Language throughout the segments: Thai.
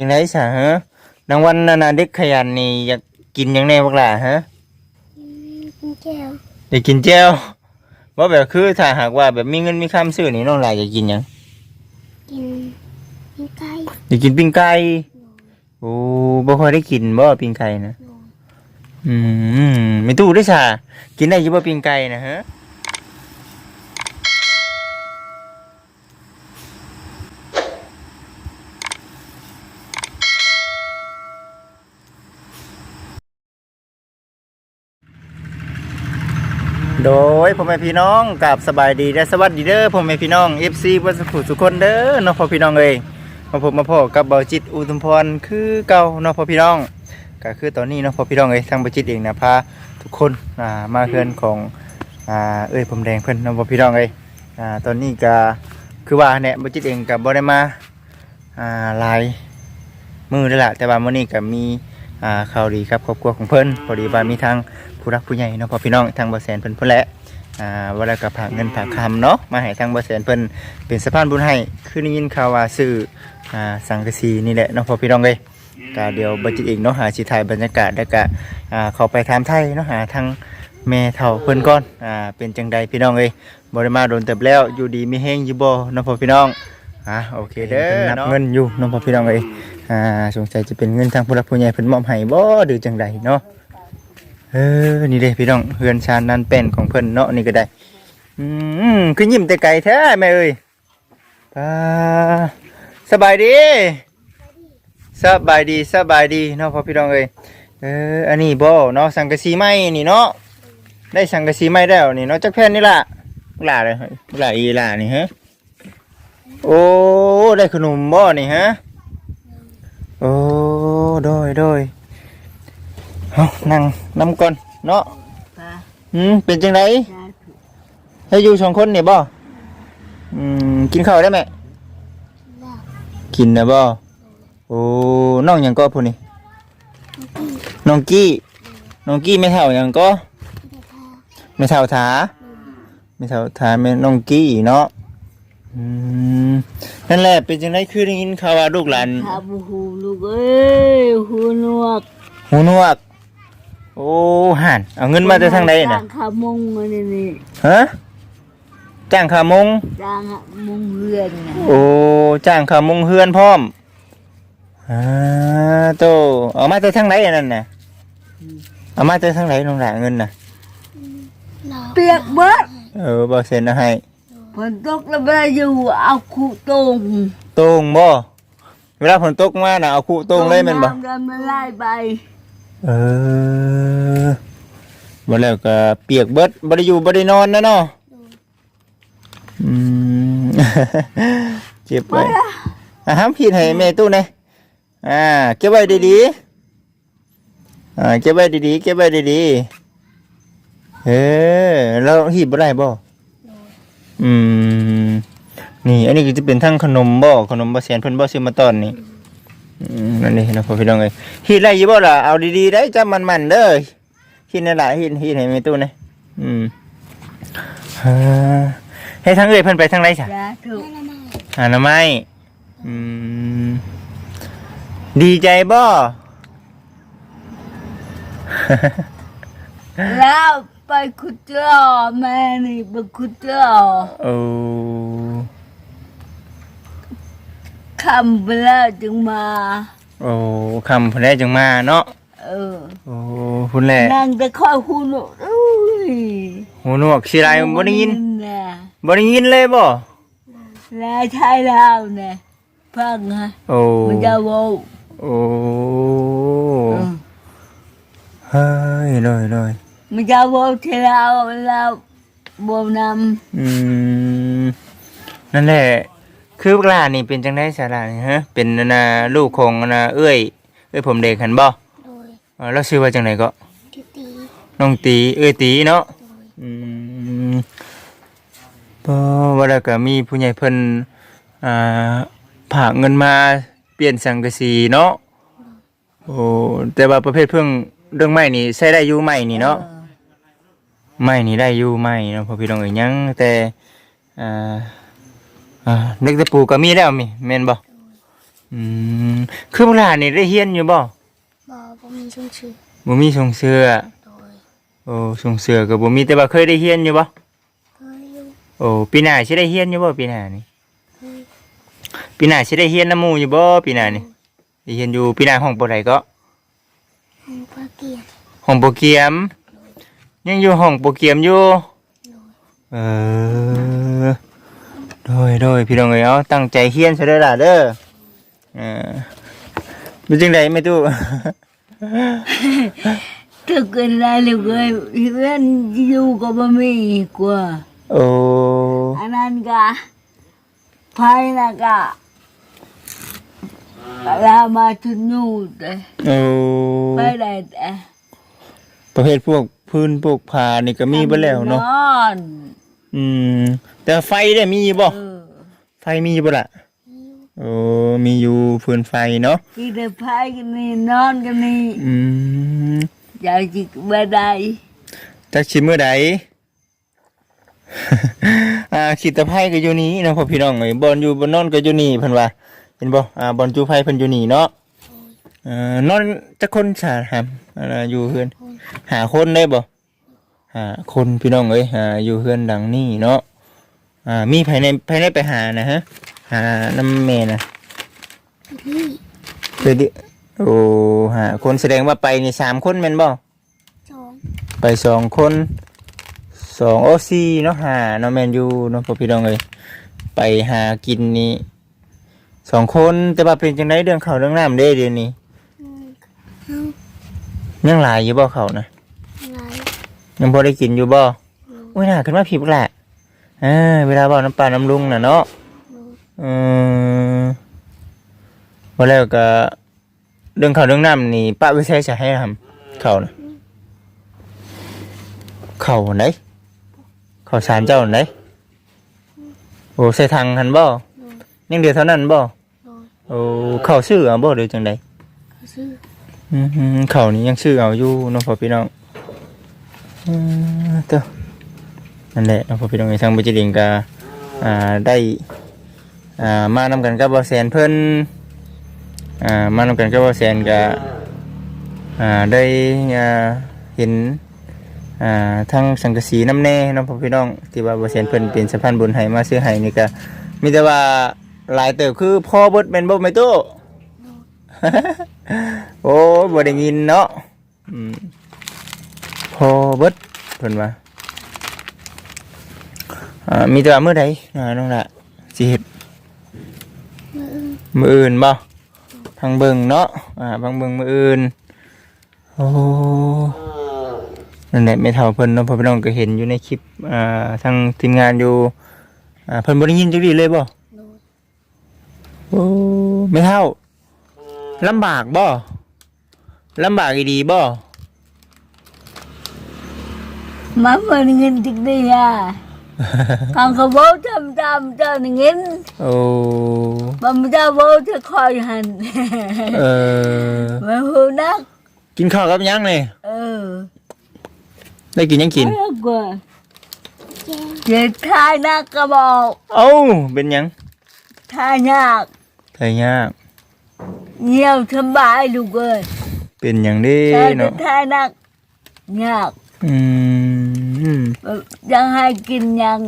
ยังไงสะฮะรางวัลนานาเด็กขยันนี่อยากกินหยังแน่บักหล่ะฮะกินแก้วอยากกินแจ่วว่าแบบคือถ้าหากว่าแบบมีเงินมีคำซื้อนี่น้องหลายอยากกินหยังกินกินไก่อยากกินปิ้งไก่โอ้บ่ค่อยได้กินบ่ปิ้งไก่นะอืมไม่ตู้ได้ซะกินได้อยู่บ่ปิ้งไก่นะฮะ โดยพ่อแม่พี่น้องกับสบายดีและสวัสดีเด้อพ่อแม่พี่น้อง FC บ่สุสุคนเด้อเนาะพ่อพี่น้องเอ้ยมาพบมาพ่อกับเบาจิตอุทุมพรคือเก่าเนาะพ่อพี่น้องก็คือตอนนี้เนาะพ่อพี่น้องเอ้ยทางเบาจิตเองนะพาทุกคนอ่ามาเพื่อนของอ่าเอ้ยผมแดงเพิ่อนเนาะพ่อพี่น้องเอ้ยอ่าตอนนี้ก็คือว่าเนี่ยเบาจิตเองก็บ่ได้มาอ่าหลายมือแล้ละแต่ว่ามื้อนี้ก็มี อ่าข่าวดีครับครอบครัวของเพิ่นพอดีว่ามีทางผู้รักผู้ใหญ่เนาะพ่อพี่น้องทางบ่แสนเพิ่นเพิ่นแหละอ่าว่าแล้วก็ฝากเงินฝากคำเนาะมาให้ทางบ่แสนเพิ่นเป็นสะพานบุญให้คือได้ยินข่าวว่าซื้ออ่าสังกะสีนี่แหละเนาะพอพี่น้องเลยก็เดี๋ยวบัจิตเองเนาะหาสิถ่ายบรรยากาศแล้วก็อ่าเข้าไปถามไทยเนาะหาทางแม่เฒ่าเพิ่นก่อนอ่าเป็นจังใดพี่น้องเอ้ยบ่ได้มาโดนเติบแล้วอยู่ดีมีแฮงอยู่บ่เนาะพอพี่น้องอ่าโอเคเด้อนับเงินอยู่เนาะพอพี่น้องเอ้ย อ่าสงสัยจะเป็นเงินทางผู้หลักผู้ใหญ่เพิ่นมอบให้บ่หรือจังใดเนาะเออนี่เด้พี่น้องเฮือนชานนันเป็นของเพิ่นเนาะนี่ก็ได้อืมคือยิ้มแต่ไกลแท้แม่เอ้ยอ่าสบายดีสบายดีสบายดีเนาะพ่อพี่น้องเอ้ยเอออันนี้บ่เนาะสังกะสีไม้นี่เนาะได้สังกะสีไม้แล้วนี่เนาะจักแผ่นนี่ล่ะล่ะเลยล่ะอีล่ะนี่ฮะโอ้ได้ขนมบ่นี่ฮะ โอ้โดยโดยเฮานั่งนำก่อนเนาะอืมเป็นจังไดให้อยู่สองคนนี่บ่อืมกินข้าวได้ไหมแล้วกินนะบ่โอ้น้องหยังก็ผู้นี้น้องกี้น้องกี้ไม่เท่าหยังก็ไม่ได้ทาไม่เท่าถาไม่เท่าถาแม่น้องกี้เนาะ อืมนั่นแหละเป็นจังไดคือได้ยินข่าวว่าลูกหลานทำหูลูกเอ้ยหูหนวกหูหนวก โอ้ห่านเอาเงินมาจากทางใดน่ะ จ้างขามงมานี่นี่ฮะ จ้างขามง จ้างมงเรือนน่ะโอ้ จ้างขามงเฮือนพร้อมอ่าโตเอามาจากทางไหนอันนั่นน่ะเอามาจากทางไหนน้องหลานเงินน่ะเราเปียกเบิดเออบ่เซ็นนะให้ ฝนตกแล้วเวลาอยู่เอาคู่ตรงโต้งบ่เวลาฝนตกมาน่ะเอาคู่โต้งเลยแม่นบ่ำแล้วมันไล่ไปเออบ่แล้วก็เปียกเบิดบ่ได้อยู่บ่ได้นอนนะเนาะอืมเจ็บไว้อะห้ามผิดให้แม่ตู้หน่อยอ่าเก็บไว้ดีๆอ่าเก็บไว้ดีๆเก็บไว้ดีๆเออแล้วหีบบ่ได้บ่ อืม นี่ อันนี้ก็จะเป็นทั้งขนมบ่ขนมบ่แสนเพิ่นบ่ซื้อมาตอนนี้อืมนั่นนี่นะพ่อพี่น้องเอ้ยฮีดได้อยู่บ่ล่ะเอาดีๆได้จำมันๆเด้อฮีดนั่นล่ะฮีดฮีดให้แม่ตู้น่อยอืมฮ่าให้ทั้งเอ้ยเพิ่นไปทางไหนซะยาถูกไม่ละไม่อนามัยอืมดีใจบ่ แล้ว ไปขุดเจอแม่นี่ไปขุดเจอโอ้คำไปแล้วจึงมาโอ้คำเพิ่นได้จังมาเนาะเออโอ้พุ่นแหละนั่งแต่ค่อยหูหนวกอุ้ยหูหนวกสิไรบ่ได้ยินน่ะบ่ได้ยินเลยบ่แล้วใช่แล้วเนี่ยฟังฮะโอ้มันจะโวโอ้เฮ้ยเลยเลย มันจะโวที่เราเราโบนอืมนั่นแหละ คือพวกหลานนี่เป็นจังได๋สาระนี่ฮะ เป็นนาลูกของนาเอ้ยเอ้ยผมเด็กหันบ่โดยเออแล้วชื่อว่าจังไดก็ทิตีน้องตีเอ้ยตีเนาะโดยอืมพอว่าแล้วก็มีผู้ใหญ่เพิ่นอ่าผากเงินมาเปลี่ยนสังกะสีเนาะโอ้แต่ว่าประเภทเพิ่งเรื่องไม้นี่ใช้ได้อยู่ไม้นี่ำเนาะ ไม้นี่ได้อยู่ไม้เนาะพอพี่น้องเอ้ยยังแต่อ่าอ่าเล็กตะปูก็มีแล้วมีแม่นบ่อืมคือเวลานี่ได้เฮียนอยู่บ่บอบ่มีช่องชื่อบ่มีส่งเสื้อโดยโอ้ส่งเสื้อก็บ่มีแต่ว่าเคยได้เฮียนอยู่บ่เคยอยู่โอ้ปีหน้าสิได้เฮียนอยู่บ่ปีหน้านี่เคยปีหน้าสิได้เฮียนน้ำหมู่อยู่บ่ปีหน้านี่ได้เฮียนอยู่ปีหน้าห้องปานใดก็ห้องพระเกียรติห้องโปรเกียม ยังอยู่ห้องโปรเกียมอยู่โดยเออโดยโดยพี่น้องเอ้ยเอาตั้งใจเฮียนซะเด้อล่ะเด้อเออเป็นจังไดแม่ตู้ถ้าเกิดอะไรเลยเว้ยเพื่อนอยู่ก็ไม่มีกว่าโอ้อันนั้นก็ไปนะก็ลามาถึงนู่นเลยโอ้ไปได้แต่ประเภทพวก พื้นพวกผ้านี่ก็มีเบ่แล้วเนาะนอนอืม แต่ไฟได้มีบ่เออไฟมีบ่ล่ะโอ้มีอยู่พื้นไฟเนาะกินแต่ไปกันนี่นอนกันนี่อืมอยากจิกไม่ได้จักชิมมื้อใดอ่าขีดตะไคร้ก็อยู่นี่เนาะพ่อพี่น้องเอ้ยบอนอยู่บนนอนก็อยู่นี่เพิ่นว่าเห็นบ่อ่าบอนจูไผเพิ่นอยู่นี่เนาะเอ่อนอนจักคนสาหาม อ่าอยู่เฮือน หาคนได้บ่หาคนพี่น้องเอ้ยหาอยู่เฮือนหลังนี้เนาะอ่ามีภายในภายในไปหานะฮะหาน้ำแม่นะพี่เดี๋ยวดิโอ้หาคนแสดงว่าไปนี่สามคนแม่นบ่สองไปสองคนสองโอซีเนาะหาเนาะแมนยูเนาะพ่อพี่น้องเลยไปหากินนี่สองคนแต่ว่าเป็นจังไดเรื่องเขาวเรื่องน้ำเด้เดี๋ยวนี้อืมเอา ยังหลายอยู่บ่เขานะอะไรยังพอได้กินอยู่บ่อุ้ยน่าขึ้นมาผิดแหละเออเวลาบอกน้ำปลาน้ำลุงน่ะเนาะโดยเออว่าแล้วก็เรื่องเขาวเรื่องน้ำนี่ป้าวิเศษจะให้ทำเขานะเขาไหนเขาสารเจ้าไหนโอ้ใส่ทางหันบ่โดยยังเดียวเท่านั้นบ่โดยโอ้เขาซื้อเอาบ่หรือจังใดเขาซื้ออือหือ เขานี่ยังซื้อเอาอยู่น้องพ่อพี่น้องอือเต้อนั่นแหละน้องพ่อพี่น้องไอ้ทางบุจิลิงก็อ่าได้อ่ามานำกันกับบ่แสนเพิ่นอ่ามานำกันกับบ่แสนก็อ่าได้อ่าเห็นอ่าทางสังกสีน้ำแน่น้องพ่อพี่น้องที่ว่าบ่แสนเพิ่นเป็นสะพานบุญให้มาซื้อให้นี่ก็มีแต่ว่าหลายเติบคือพ่อเบิดแม่นบ่แม่ตู้ โอ้ยบ่ได้ยินเนาะอืมพอเบิดเพิ่นว่าอ่ามีแต่ว่ามื้อใดอ่าน้องละสิเฮ็ดมืออื่นมื้ออื่นบ่ทางเบิ่งเนาะอ่าบางเบิ่งมื้ออื่นโอ้นั่นแหละแม่เฒ่าเพิ่นเนาะพ่อพี่น้องก็เห็นอยู่ในคลิปอ่าทางทีมงานอยู่อ่าเพิ่นบ่ได้ยินจักดีเลยบ่โดยโอ้แม่เฒ่า ลำบากบ่ลำบากอีดีบ่มาเปิดเงินจิกได้อะกังกบทำตามเจ้าเงินโอ้บัมเจ้าโบจะคอยหันเออมาหูนัก กินข้าวกับหยังเลยเออ ได้กินหยังกินไม่กว่าแจ้งเจ็ดทายนักกระบอก เอ้าเป็นหยังทายยากไทยยาก เงียวสบายลูกเอ้ยเป็นหยังเด้ทายเนาะทายนักยากอืมยังให้กินยัง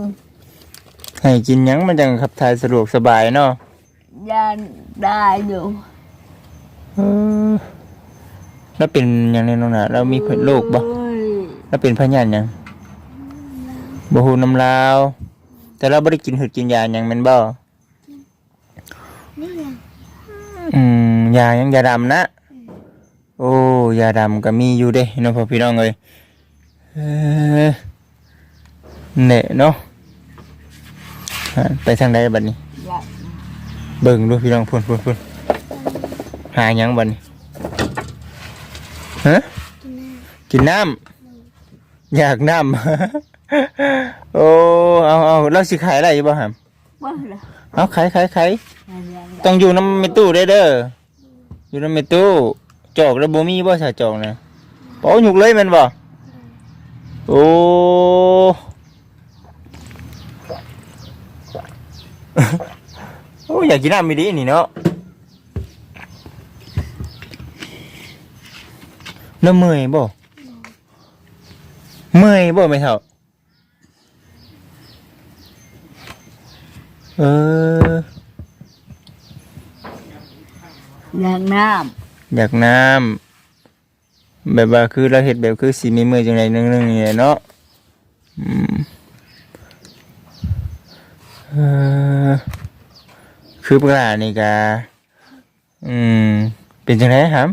ให้กินหยังมันจังขับถ่ายสะดวกสบายเนาะยันได้อยู่เออแล้วเป็นหยังในน้องน่ะเรามีเพิ่นโรคบ่ โอ้ยแล้วเป็นพยานหยังบ่ฮู้น้ำลาว แต่เราบ่ได้กินหืดกินยาหยังแม่นบ่นี่แหละอืม ยาหยังยาดำนะ โอ้ยาดำก็มีอยู่เด้เนาะพ่อพี่น้องเอ้ยเออเน่เนาะอ่าไปทางใดบัดนี้อยากเบิ่งดูพี่น้องพุ่นพุ่นพุ่นหาหยังบัดนี้ฮะกินน้กินน้ำอยากน้ำโอ้เอาเอาเราสิขายอะไรอยู่บ่หามว่าละเอาขายขายขายอะไรอย่างต้องอยู่น้ำเมตู้ได้เด้อ อยู่ในเมตู้จอกแล้วบมีบ่สาจอกนะเป๋าหยุกเลยมันบ่โอ้โอ้อยากกินน้ำมีดีนี่เนาะแล้วเมื่ยบ่เมื่ยบ่ไม่เท่าเออ อย่างน้อยากน้ำแบบว่าคือเราเห็ดแบบคือสีมีมือจังไรนึงนึงนี่แหละเนาะอืมเออคือปลานี่กาอืม เป็นจังไรครับ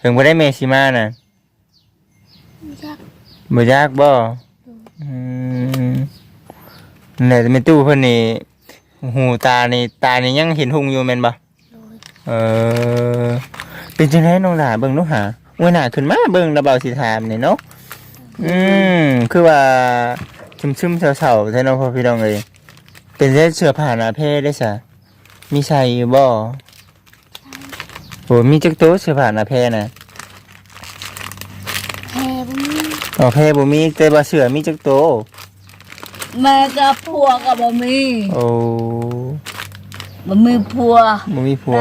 ถึงบ่ได้เมซิมาน่ะไม่จักบ่ยากบ่อืมนั่นแหละแต่เป็นตู้เพิ่นนี่หูตานี่ตานี่ยังเห็นหุงอยู่แม่นบ่โดย เออ เป็นจังไดน้องหลาเบิ่งเนาะหาเมื่อหน้าขึ้นมาเบิ่งระเบาสิถามนี่เนาะอืมคือว่าซึมๆเศร้าๆแท้เนาะพ่อพี่น้องเอ้ยเป็นได้เสื้อผ้าหน้าเพได้ซะมีใส่อยู่บ่โหมีจักโตะเสื้อผ้าหน้าเพน่ะแพ้บุ้มอ๋อเพบ่มีแต่ว่าเสื้อมีจักโตะำแม่กับผัวกับบะมี โอ้ บะมีผัวบ่มีผัว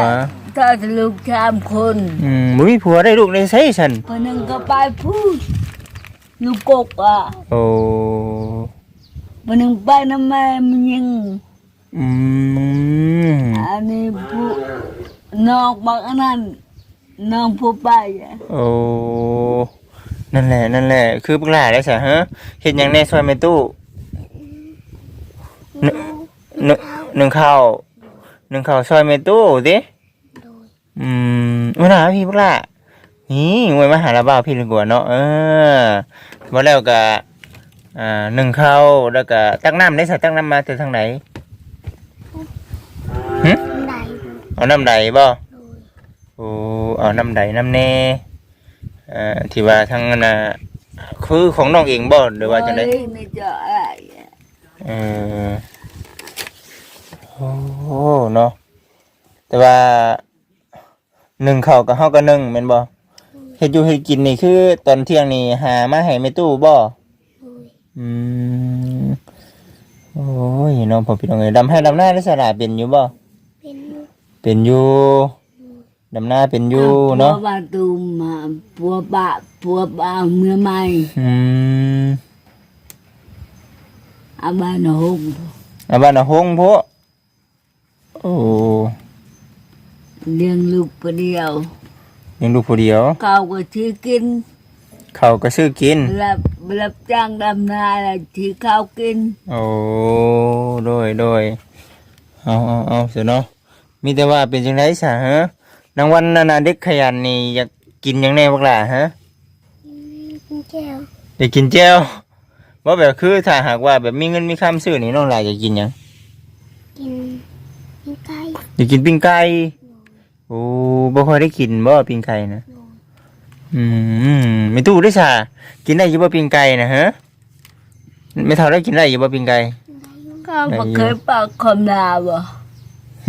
ถ้าจะลูกชามคนอืมบ่มีผัวได้ลูกได้ไสซั่นคนหนึ่งก็ไปพูดอยู่กกอะโอ้คนหนึ่งไปน้ำแม่มันยังอืมอันนี้ผู้นอกบักอันนั้นน้องผู้ไปอะโอ้นั่นแหละนั่นแหละ คือพวกหลานได้สะฮะเห็นอย่างในซอยเมตู้หนึ่งหนึ่งหนึ่งข้าว หนึ่งข้าวซอยเมตู้ดิโดยอืมมาหาพี่พวกหล่ะนี่มวยมาหาละบ่าวพี่ดีกว่าเนาะเออมาแล้วก็อ่าหนึ่งข้าวแล้วก็ตักน้ำได้สะตักน้ำมาแต่ทางไหนหึไหนเอาน้ำใดบ่โดยโอ้เอาน้ำใดน้ำแน่เอ่อที่ว่าทางนั้นน่ะคือของน้องเองบ่หรือว่าจังไดเฮ้ยนี่จะอะไรอะเออโอ้ เนาะแต่ว่าหนึ่งข้าวกับเฮาก็หนึ่งแม่นบ่เฮ็ดอยู่เฮ็ดกินนี่คือ ตอนเที่ยงนี่หามาให้แม่ตู้บ่โดยอืมโอ้ยน้องพ่อพี่น้องเอ้ยดำให้ดำหน้าได้สลาเป็นอยู่บ่เป็นอยู่เป็นอยู่ดำหน้าเป็นอยู่เนาะผัวบาตูมมาผัวบะผัวบาเมื่อใหม่อืมอาบ้านหงอาบ้านน่ะฮงพวก โอ้เลี้ยงลูกคนเดียวยังลูกผู้เดียวข้าวก็ที่กินเขาวก็ซื้อกินรับรับจ้างดำนาอะไรที่ข้าวกิน โอ้โดยโดยเอาเอาเอาเสียเนาะมีแต่ว่าเป็นจังไดซะฮะนางวันนานาเด็กขยันนี่อยากกินหยังแน่บักล่ะฮะอืมเป็นแก้วอยากกินแจ่วว่าแบบคือถ้าหากว่าแบบมีเงินมีคำซื้อนี่น้องหลายอยากกินหยังกินกินไก่ อยากกินปิ้งไก่ โอ้บ่ค่อยได้กินบ่ปิ้งไก่นะโดยอืมไม่ตู้ได้ซะกินได้อยู่บ่ปิ้งไก่นะฮะ ไม่เท่าได้กินได้อยู่บ่ปิ้งไก่ได้อยู่ข้าวบ่เคยปากคำนาบ่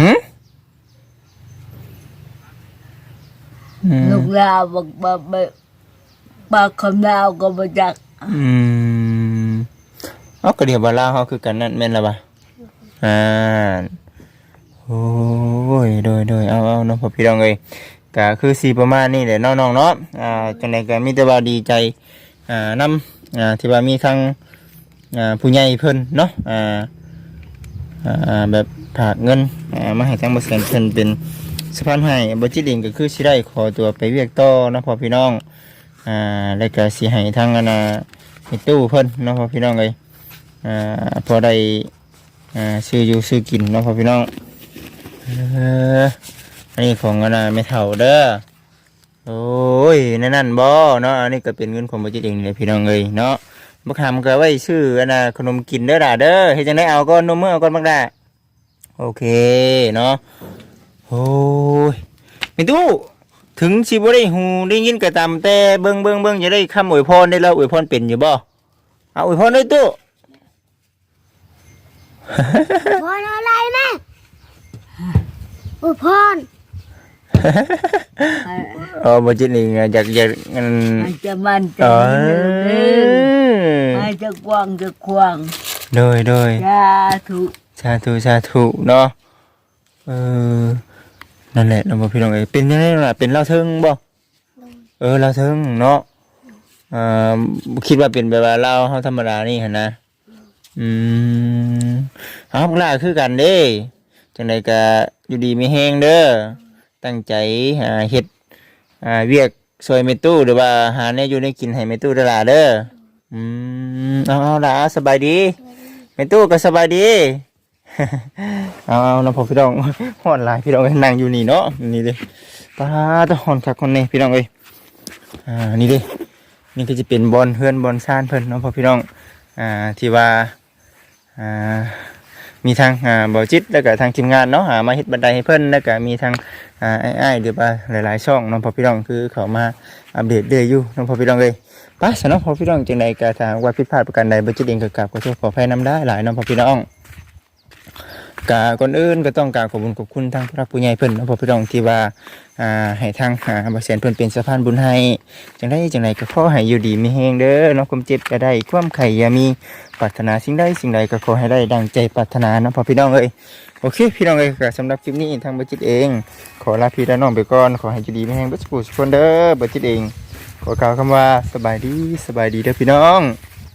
หึอืมลูกลาวบอกบ่บ่ปากคำนาวก็บ่จัก อืมเอาก็เดี๋ยวบาลาวเขาคือกันนั่นแม่นละปะอ่า โอ้ยโดยโดยเอาเอาเนาะพอพี่น้องเลยก็คือสีประมาณนี้แหละน้องๆเนาะอ่าจังไดก็มีแต่ว่าดีใจอ่านำอ่าที่ว่ามีทางอ่าผู้ใหญ่เพิ่นเนาะอ่าอ่าแบบฝากเงินอ่ามาให้ทางบริษัทเพิ่นเป็นสะพานให้บ่จิตเองก็คือสิได้ขอตัวไปเวียกต่อเนาะพอพี่น้องอ่าแล้วก็สิให้ทางอันน่ะในตู้เพิ่นเนาะพ่อพี่น้องเอ้ยอ่าพอได้อ่าซื้ออยู่ซื้อกินเนาะพ่อพี่น้อง อันนี้ของอันน่ะไม่เท่าเด้อ โอ้ยนั่นนั่นบ่เนาะ อันนี้ก็เป็นเงินของบ่จิตเองนี่แหละพี่น้องเอ้ยเนาะบักหำก็ไว้ซื้ออันน่ะขนมกินเด้อล่ะเด้อเฮ็ดจังได้เอาก่อนนมมื้อเอาก่อนบักดาโอเคเนาะ โอ้ยไม่ตู้ถึงสิบ่ได้หูได้ยินก็ตามแต่เบิ่งเบิ่งเบิ่งจะได้คำอวยพรได้แล้วอวยพรเป็นอยู่บ่เอาอวยพรด้วยตู้พรอะไรแม่ อุพรให้เออบ่จิตนี่อยากอยากอันให้จะมันจะเอเด้ออให้จะกว้างจะกว้างโดยโดยสาธุสาธุสาธุเนาะเออนั่นแหละเนาะบ่พี่น้องเอ้ยเป็นยังไงล่ะเป็นเล่าเทิงบ่เออเราถึงเนาะเอ่อบ่คิดว่าเป็นแบบว่าเราเฮาธรรมดานี่หั่นนะอืมเอาพวกล่าคือกันเด้จังไดก็ อยู่ดีไมีแฮงเด้อตั้งใจหาเฮ็ดเวียกซอยเมตู้หรือว่าหาแนวอยู่ในกินให้เมตู้ดล่ะเด้ออืมเอาละสบายดีเมตู้ก็สบายดีเอาเอาน้องพ่อพี่น้องฮ้อนหลายพี่น้องนั่งอยู่นี่เนาะนี่เด้ป้าตะฮ้อนคักคนนี้พี่น้องเอ้ยอ่านี่เด้นี่ก็จะเป็นบอลเฮือนบอลซ่านเพิ่อนเนาะพ่อพี่น้องอ่าที่ว่าอ่า มีทางอ่าบอจิตแล้วก็ทางทีมงานเนาะหามาเฮ็ดบันไดให้เพิ่นแล้วก็มีทางอ่าไอ้ายๆหรือว่าหลายๆช่องน้องพ่อพี่น้องคือเขามาอัปเดตเรื่อยอยู่น้องพ่อพี่น้องเลยป้าสำหรับพ่อพี่น้องจังใดก็ทางว่าผิดพลาดประการใดบ่จิตเองก็กราบขอโทษขออภัยนํได้หลายน้องพ่อพี่น้อง กาก่อนอื่นก็ต้องกราบขอบคุณขอบคุณทางผู้รักผู้ใหญ่เพิ่นนะพ่อพี่น้องที่ว่าอ่าให้ทางอ่าบ่แสนเพิ่นเป็นสะพานบุญให้จังไดจังไดก็ขอให้อยู่ดีมีแฮงเด้อเนาะความเจ็บก็ได้ความไข่อย่ามีปรารถนาสิ่งใดสิ่งใดก็ขอให้ได้ดังใจปรารถนานะพ่อพี่น้องเอ้ยโอเคพี่น้องเอ้ยก็สำหรับคลิปนี้ทางบัจิตเอง ขอลาพี่และน้องไปก่อนขอให้จุดีไม่แห้งบัจจุบันเด้อบัจิตเองขอกล่าวคำว่าสบายดีสบายดีเด้อพี่น้อง